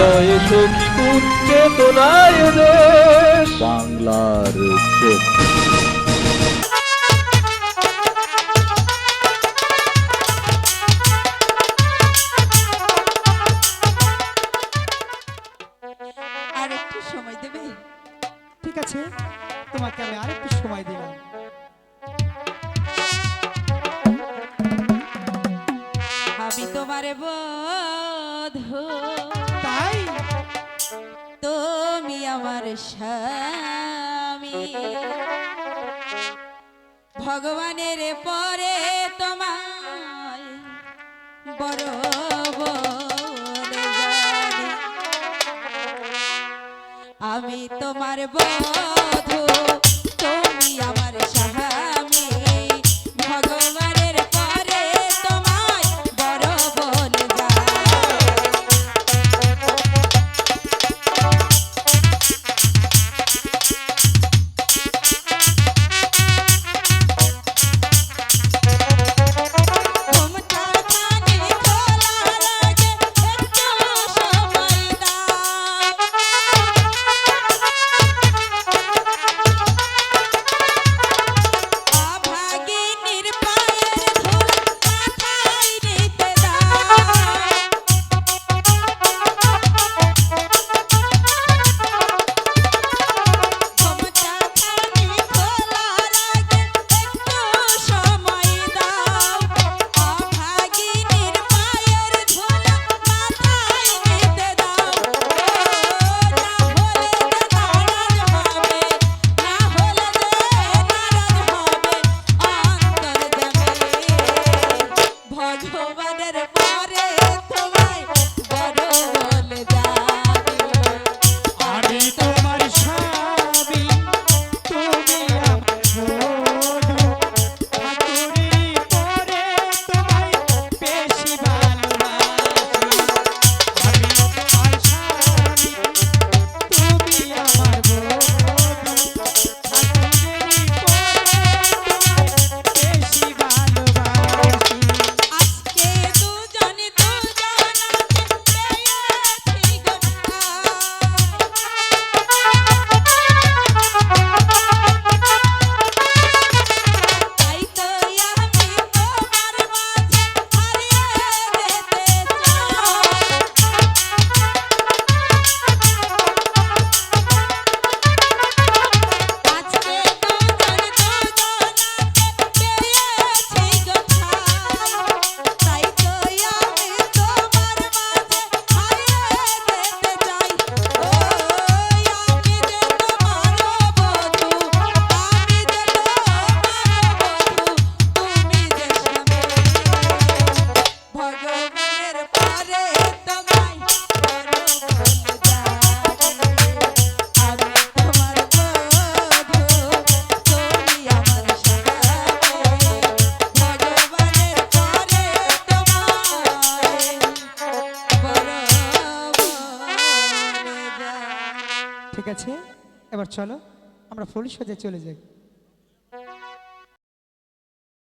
হৃদয়ে সখীপুর চেতনায় দেশ বাংলার আর একটু সময় দেবে? ঠিক আছে তোমাকে আমি আর সময় দিলাম। আমি তোমারে বোধ তাই তুমি আমার স্বামী। ভগবানের পরে তোমার বড় আমি তোমার বধু তুমি আমার স্বামী। মরবার পরে তোমার ঠিক আছে? এবার চলো আমরা ফুল সাজে চলে যাই।